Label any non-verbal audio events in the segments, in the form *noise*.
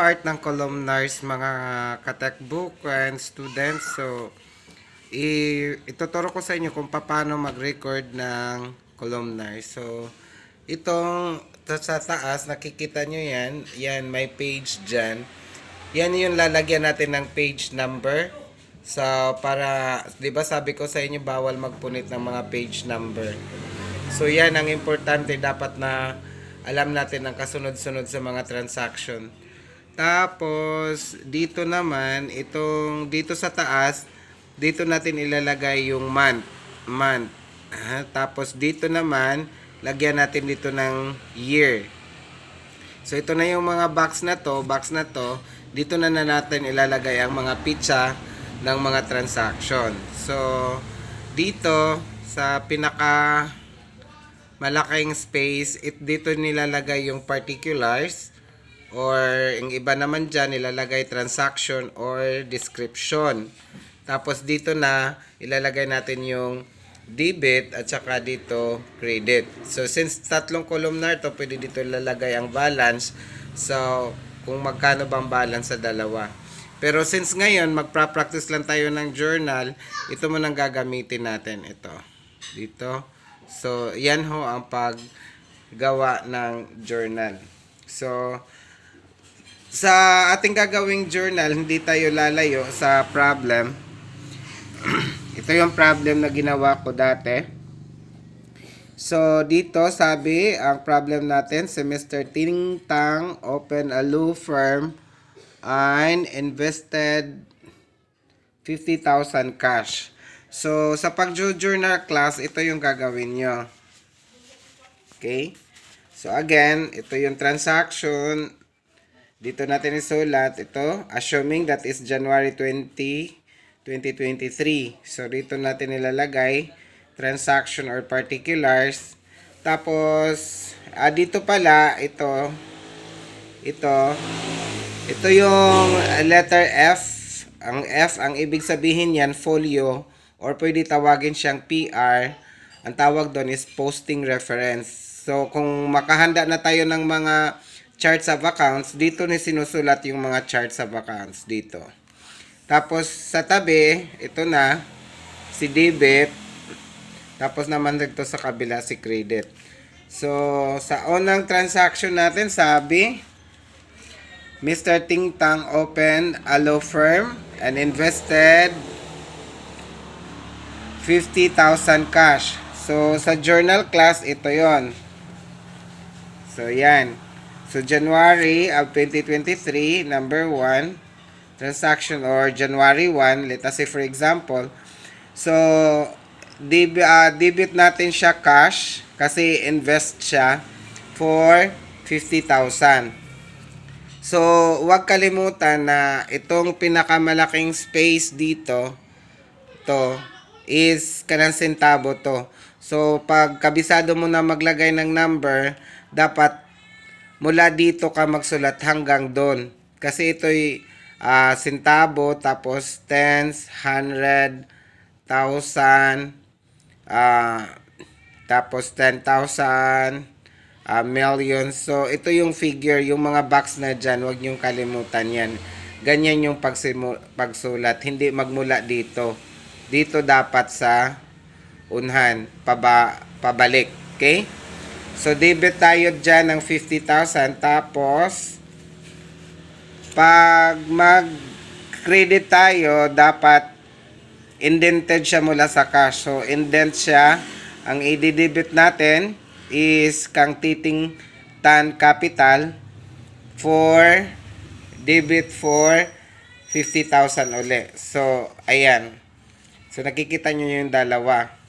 part ng columnars mga katekbook and students. So, i ituturo ko sa inyo kung paano mag-record ng columnar. So, itong to sa taas, nakikita nyo yan. Yan, may page dyan. Yan yung lalagyan natin ng page number. So, para, di ba sabi ko sa inyo, bawal magpunit ng mga page number. So, yan ang importante. Dapat na alam natin ang kasunod-sunod sa mga transaction. Tapos, dito naman, itong, dito sa taas, dito natin ilalagay yung month. Month. Ah, tapos, dito naman, lagyan natin dito ng year. So, ito na yung mga box na to, box na to, dito na na natin ilalagay ang mga pitsa ng mga transaction. So, dito, sa pinaka malaking space, it dito nilalagay yung particulars or yung iba naman dyan nilalagay transaction or description. Tapos dito na ilalagay natin yung debit at saka dito credit. So since tatlong columnar to, pwede dito ilalagay ang balance. So kung magkano bang balance sa dalawa. Pero since ngayon magpa-practice lang tayo ng journal, ito mo nang gagamitin natin ito. Dito. So, yan ho ang paggawa ng journal. So, sa ating gagawing journal, hindi tayo lalayo sa problem. *clears throat* Ito yung problem na ginawa ko dati. So, dito sabi, ang problem natin, si Mr. Ting Tang open a law firm and invested 50,000 cash. So, sa pag-journal class, ito yung gagawin nyo. Okay? So, again, ito yung transaction. Dito natin isulat ito. Assuming that is January 20, 2023. So, dito natin ilalagay transaction or particulars. Tapos, ah, dito pala, ito, ito, ito yung letter F. Ang F, ang ibig sabihin yan, folio, or pwede tawagin siyang PR. Ang tawag doon is posting reference. So, kung makahanda na tayo ng mga charts of accounts, dito ni sinusulat yung mga charts of accounts dito. Tapos, sa tabi, ito na, si debit. Tapos naman dito sa kabila si credit. So, sa unang transaction natin, sabi, Mr. Ting Tang opened a law firm and invested 50,000 cash. So, sa journal class, ito yon. So, yan. So, January of 2023, number 1, transaction or January 1, let us say for example, so, deb uh, debit natin siya cash kasi invest siya for 50,000. So, huwag kalimutan na itong pinakamalaking space dito, to, is kanang sentabo to. So, pag kabisado mo na maglagay ng number, dapat mula dito ka magsulat hanggang doon. Kasi ito'y ah, sentabo, tapos tens, hundred, thousand, ah, tapos 10,000, ah, million. So, ito yung figure, yung mga box na dyan, huwag niyong kalimutan yan. Ganyan yung pagsulat, hindi magmula dito. Dito dapat sa unhan, paba, pabalik. Okay? So, debit tayo dyan ng 50,000. Tapos, pag mag-credit tayo, dapat indented siya mula sa cash. So, indent siya. Ang i-debit natin is kang titing tan capital for debit for 50,000 uli. So, ayan. So, nakikita nyo yung dalawa.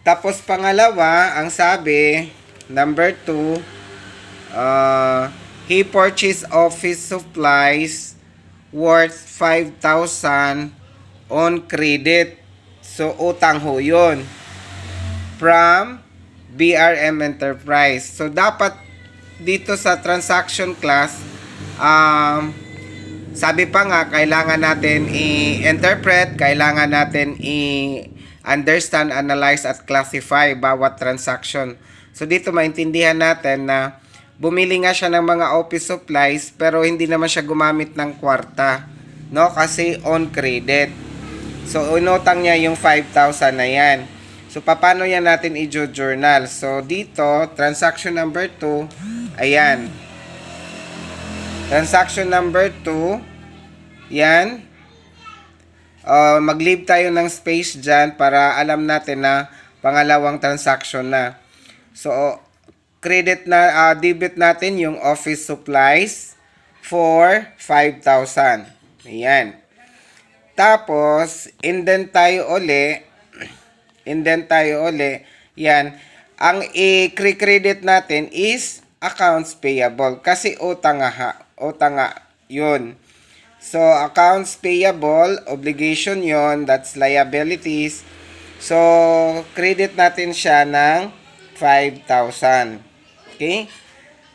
Tapos, pangalawa, ang sabi, number 2, uh, he purchased office supplies worth 5,000 on credit. So, utang ho yun. From BRM Enterprise. So, dapat dito sa transaction class, um, sabi pa nga, kailangan natin i-interpret, kailangan natin i-understand, analyze, at classify bawat transaction. So, dito maintindihan natin na bumili nga siya ng mga office supplies pero hindi naman siya gumamit ng kwarta. No? Kasi on credit. So, inutang niya yung 5,000 na yan. So, paano yan natin i-journal? So, dito, transaction number 2, ayan. Transaction number 2, yan. Uh, mag-leave tayo ng space dyan para alam natin na pangalawang transaction na. So, credit na, uh, debit natin yung office supplies for 5,000. Ayan. Tapos, indent tayo uli. *clears throat* Indent tayo uli. Yan. Ang i-credit natin is accounts payable. Kasi utang nga, utang nga. Yun. So, accounts payable, obligation yon that's liabilities. So, credit natin siya ng 5,000. Okay?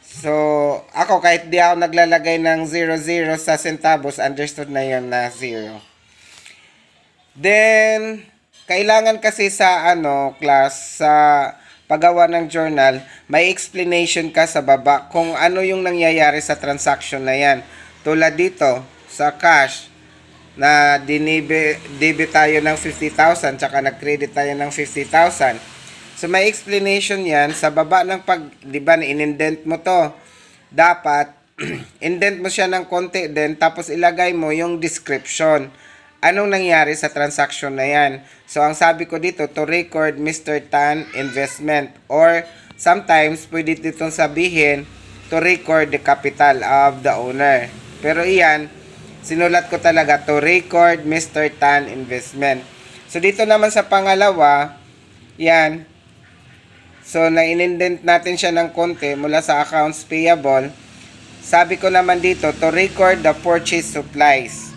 So, ako kahit di ako naglalagay ng 00 sa centavos, understood na yon na 0. Then, kailangan kasi sa ano, class, sa paggawa ng journal, may explanation ka sa baba kung ano yung nangyayari sa transaction na yan. Tulad dito, sa cash, na dinibe, debit tayo ng 50,000, tsaka nag-credit tayo ng 50,000. So, may explanation yan. Sa baba ng pag, di ba, in-indent mo to. Dapat, *clears throat* indent mo siya ng konti din, tapos ilagay mo yung description anong nangyari sa transaction na yan. So, ang sabi ko dito, to record Mr. Tan investment or sometimes pwede ditong sabihin to record the capital of the owner. Pero iyan, sinulat ko talaga to record Mr. Tan investment. So, dito naman sa pangalawa, yan, So, na-indent natin siya ng konti mula sa accounts payable. Sabi ko naman dito, to record the purchase supplies.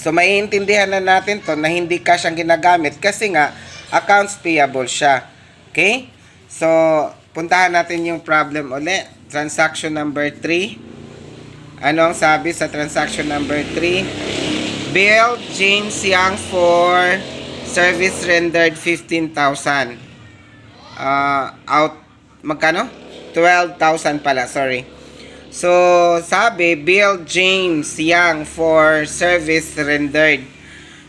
So, maiintindihan na natin to na hindi cash ang ginagamit kasi nga, accounts payable siya. Okay? So, puntahan natin yung problem uli. Transaction number 3. Ano ang sabi sa transaction number 3? Bill James Young for service rendered 15,000. Uh, out, magkano? 12,000 pala, sorry. So, sabi, Bill James Young for service rendered.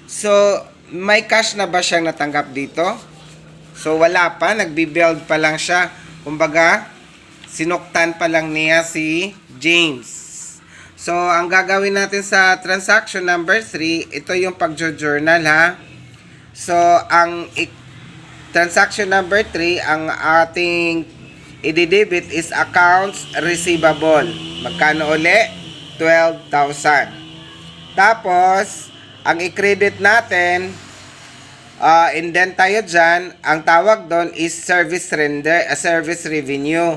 So, may cash na ba siyang natanggap dito? So, wala pa. Nagbi-build pa lang siya. Kumbaga, sinuktan pa lang niya si James. So, ang gagawin natin sa transaction number 3, ito yung pagjo-journal ha. So, ang transaction number 3, ang ating i-debit is accounts receivable. Magkano uli? 12,000. Tapos, ang i-credit natin, uh, indent tayo dyan, ang tawag doon is service render, uh, service revenue.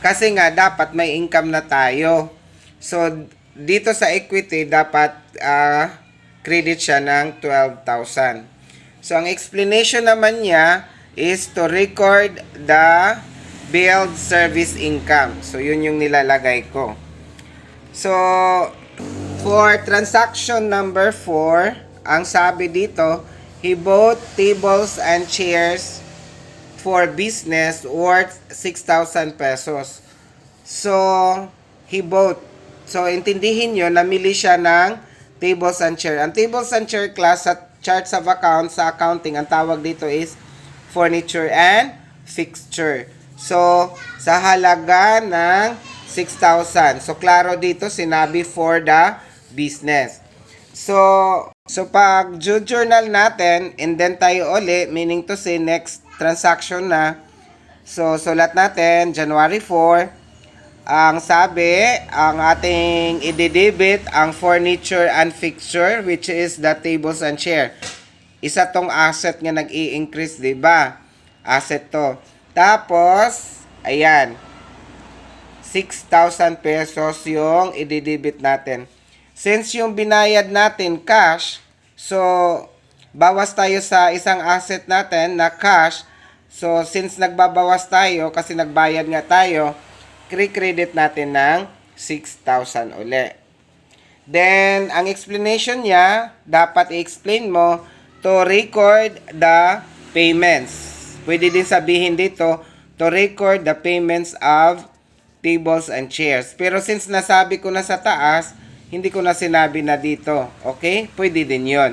Kasi nga, dapat may income na tayo. So, dito sa equity, dapat uh, credit siya ng 12,000. So, ang explanation naman niya is to record the build service income. So, yun yung nilalagay ko. So, for transaction number 4, ang sabi dito, he bought tables and chairs for business worth 6,000 pesos. So, he bought. So, intindihin nyo, namili siya ng tables and chair. Ang tables and chair class sa charts of account sa accounting, ang tawag dito is furniture and fixture. So, sa halaga ng 6,000. So, klaro dito, sinabi for the business. So, so pag journal natin, and then tayo uli, meaning to say next transaction na. So, sulat natin, January 4. Ang sabi, ang ating i-debit ang furniture and fixture, which is the tables and chair. Isa tong asset nga nag-i-increase, di ba? Asset to. Tapos, ayan, 6,000 pesos yung i-debit natin. Since yung binayad natin cash, so, bawas tayo sa isang asset natin na cash. So, since nagbabawas tayo, kasi nagbayad nga tayo, credit natin ng 6,000 uli. Then, ang explanation niya, dapat i-explain mo to record the payments. Pwede din sabihin dito, to record the payments of tables and chairs. Pero since nasabi ko na sa taas, hindi ko na sinabi na dito. Okay? Pwede din yon.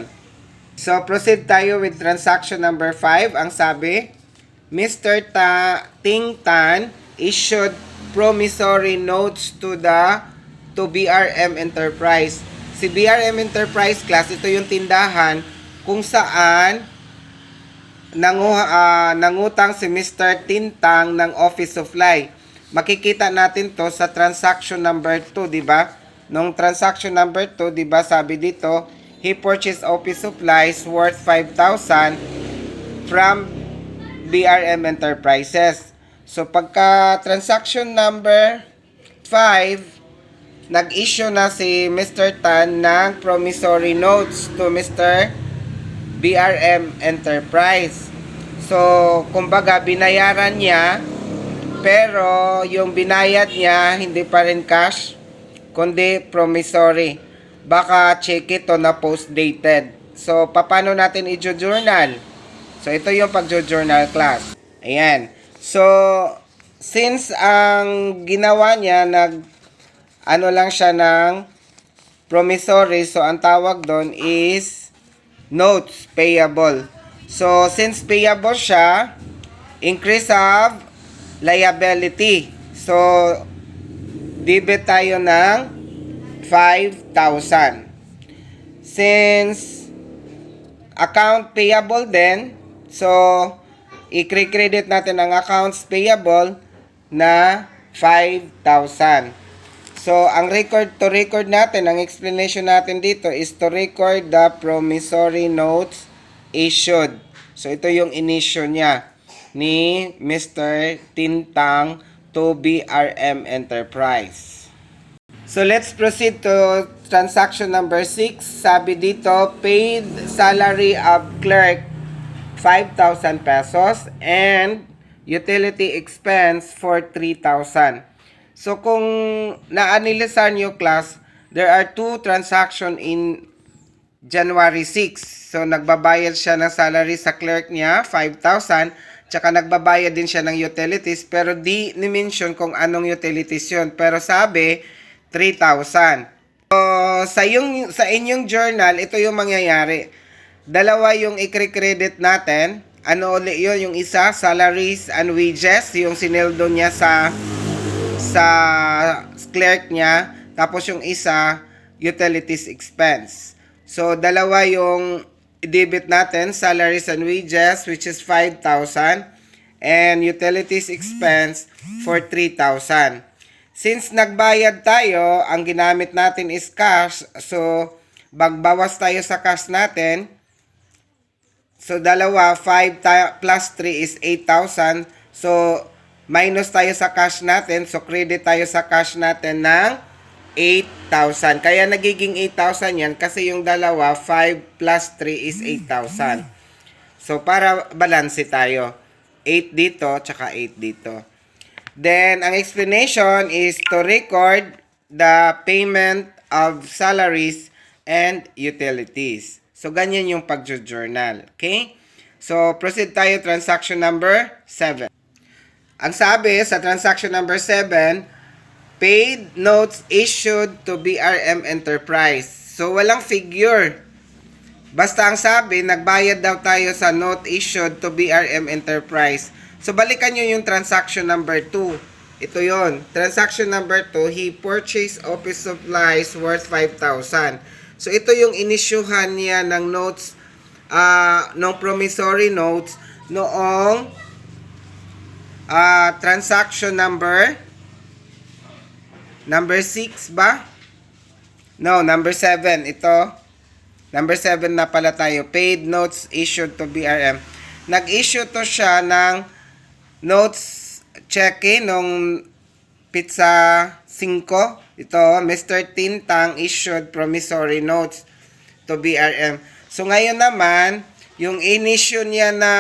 So, proceed tayo with transaction number 5. Ang sabi, Mr. Ta Ting Tan issued promissory notes to the to BRM Enterprise. Si BRM Enterprise class, ito yung tindahan kung saan nangu, ah, nangutang si Mr. Tintang ng office supply. Makikita natin to sa transaction number 2, di ba? Nung transaction number 2, di ba, sabi dito, he purchased office supplies worth 5,000 from BRM Enterprises. So pagka transaction number 5, nag-issue na si Mr. Tan ng promissory notes to Mr. BRM Enterprise. So, kumbaga binayaran niya pero yung binayad niya hindi pa rin cash kundi promissory. Baka check ito na post dated. So, paano natin i-journal? So, ito yung pag-journal class. Ayan. So, since ang ginawa niya, nag, ano lang siya ng promissory, so ang tawag doon is notes payable. So, since payable siya, increase of liability. So, debit tayo ng 5,000. Since account payable din, so i-credit natin ang accounts payable na 5,000. So, ang record to record natin, ang explanation natin dito is to record the promissory notes issued. So, ito yung inissue niya ni Mr. Tintang to BRM Enterprise. So, let's proceed to transaction number 6. Sabi dito, paid salary of clerk 5,000 pesos and utility expense for 3,000. So, kung naanilisan nyo class, there are two transaction in January 6. So, nagbabayad siya ng salary sa clerk niya, 5,000. Tsaka nagbabayad din siya ng utilities, pero di ni-mention kung anong utilities yun. Pero sabi, 3,000. So, sa, yung, sa inyong journal, ito yung mangyayari. Dalawa yung i-credit natin. Ano ulit yun? Yung isa, salaries and wages. Yung sineldo niya sa sa clerk niya. Tapos yung isa, utilities expense. So, dalawa yung debit natin, salaries and wages, which is 5,000. And utilities expense for 3,000. Since nagbayad tayo, ang ginamit natin is cash. So, bagbawas tayo sa cash natin. So, dalawa, 5 ta- plus 3 is 8,000. So, minus tayo sa cash natin. So, credit tayo sa cash natin ng 8,000. Kaya nagiging 8,000 yan kasi yung dalawa, 5 plus 3 is 8,000. So, para balanse tayo. 8 dito, tsaka 8 dito. Then, ang explanation is to record the payment of salaries and utilities. So, ganyan yung pag-journal. Okay? So, proceed tayo transaction number 7. Ang sabi sa transaction number 7, paid notes issued to BRM Enterprise. So, walang figure. Basta ang sabi, nagbayad daw tayo sa note issued to BRM Enterprise. So, balikan nyo yung transaction number 2. Ito yon Transaction number 2, he purchased office supplies worth 5,000. So, ito yung inisyuhan niya ng notes, ah ng promissory notes noong ah transaction number number 6 ba? No, number 7. Ito, number 7 na pala tayo. Paid notes issued to BRM. Nag-issue to siya ng notes cheque nung pizza 5. Ito, Mr. Tintang issued promissory notes to BRM. So ngayon naman, yung in-issue niya na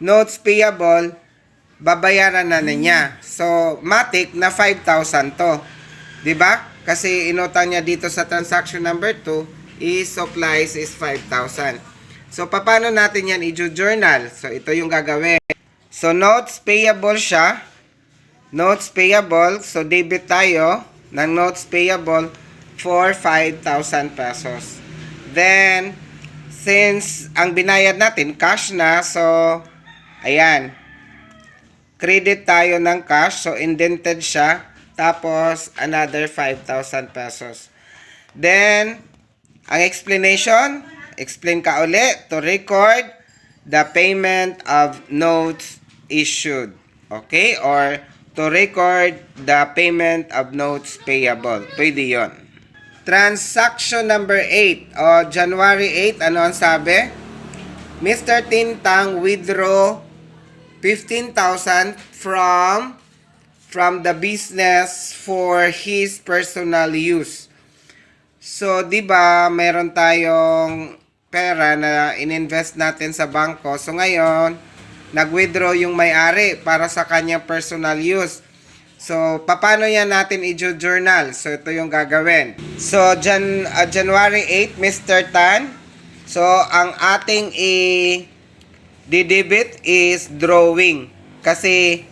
notes payable, babayaran na, niya. So, matik na 5,000 to. 'Di ba? Kasi inutang niya dito sa transaction number 2 is supplies is 5,000. So, paano natin yan i-journal? So, ito yung gagawin. So, notes payable siya notes payable. So, debit tayo ng notes payable for 5,000 pesos. Then, since ang binayad natin, cash na, so, ayan, credit tayo ng cash, so indented siya, tapos another 5,000 pesos. Then, ang explanation, explain ka uli to record the payment of notes issued. Okay? Or to record the payment of notes payable. Pwede yon. Transaction number 8 o January 8, ano ang sabi? Mr. Tintang withdraw 15,000 from from the business for his personal use. So, 'di ba, meron tayong pera na ininvest natin sa bangko. So ngayon, nag-withdraw yung may-ari para sa kanyang personal use. So, paano yan natin i-journal? So, ito yung gagawin. So, Jan uh, January 8, Mr. Tan. So, ang ating i-debit is drawing. Kasi,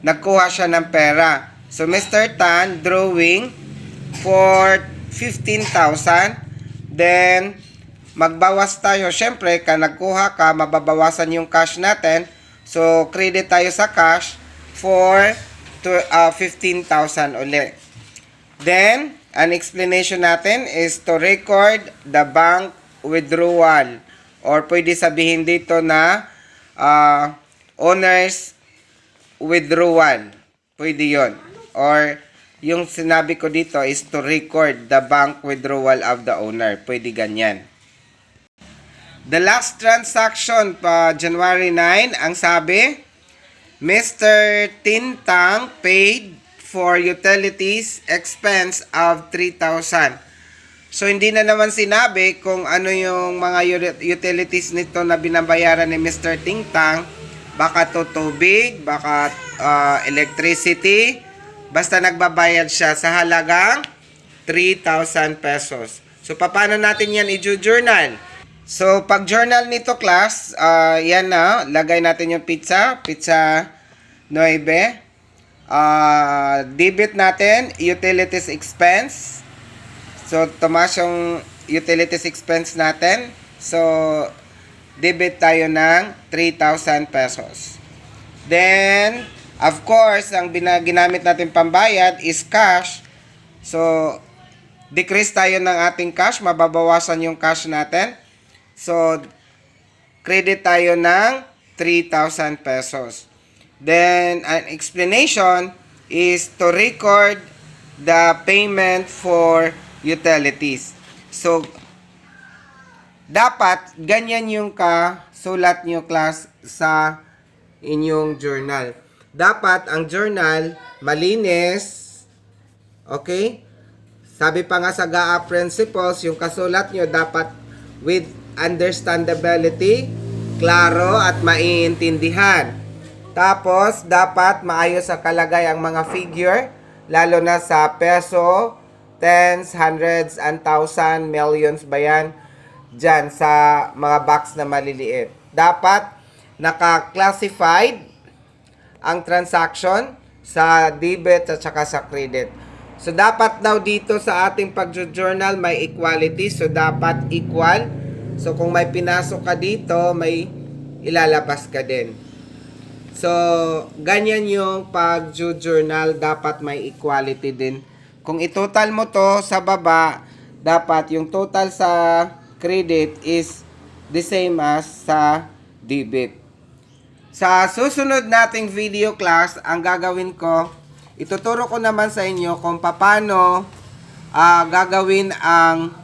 nagkuha siya ng pera. So, Mr. Tan, drawing for 15,000. Then, magbawas tayo. Siyempre, ka nagkuha ka, mababawasan yung cash natin. So, credit tayo sa cash for to, uh, 15,000 uli. Then, an explanation natin is to record the bank withdrawal. Or pwede sabihin dito na uh, owner's withdrawal. Pwede yon Or yung sinabi ko dito is to record the bank withdrawal of the owner. Pwede ganyan. The last transaction pa January 9, ang sabi, Mr. Tintang paid for utilities expense of 3,000. So hindi na naman sinabi kung ano yung mga utilities nito na binabayaran ni Mr. Tintang. Baka to tubig, baka ah, electricity. Basta nagbabayad siya sa halagang 3,000 pesos. So paano natin yan i-journal? So, pag journal nito class, ah, yan na, lagay natin yung pizza, pizza 9. Ah, debit natin, utilities expense. So, tumaas yung utilities expense natin. So, debit tayo ng 3,000 pesos. Then, of course, ang ginamit natin pambayad is cash. So, decrease tayo ng ating cash, mababawasan yung cash natin. So, credit tayo ng 3,000 pesos. Then, an explanation is to record the payment for utilities. So, dapat ganyan yung kasulat nyo class sa inyong journal. Dapat ang journal malinis, okay? Sabi pa nga sa GAA principles, yung kasulat nyo dapat with understandability, klaro at maiintindihan. Tapos, dapat maayos sa kalagay ang mga figure, lalo na sa peso, tens, hundreds, and thousand, millions ba yan? Diyan sa mga box na maliliit. Dapat naka-classified ang transaction sa debit at saka sa credit. So, dapat daw dito sa ating pag-journal may equality. So, dapat equal. So, kung may pinasok ka dito, may ilalabas ka din. So, ganyan yung pag-journal. Dapat may equality din. Kung itotal mo to sa baba, dapat yung total sa credit is the same as sa debit. Sa susunod nating video class, ang gagawin ko, ituturo ko naman sa inyo kung paano ah, gagawin ang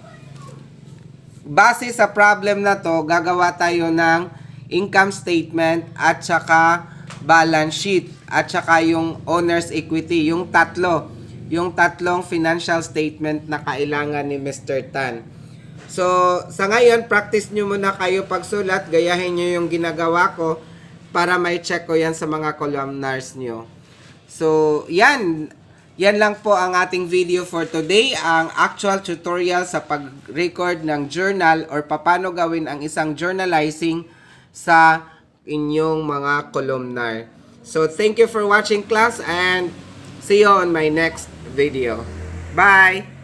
base sa problem na to, gagawa tayo ng income statement at saka balance sheet at saka yung owner's equity, yung tatlo, yung tatlong financial statement na kailangan ni Mr. Tan. So, sa ngayon, practice nyo muna kayo pagsulat, gayahin nyo yung ginagawa ko para may check ko yan sa mga columnars nyo. So, yan. Yan lang po ang ating video for today. Ang actual tutorial sa pag-record ng journal or paano gawin ang isang journalizing sa inyong mga columnar. So, thank you for watching class and see you on my next video. Bye!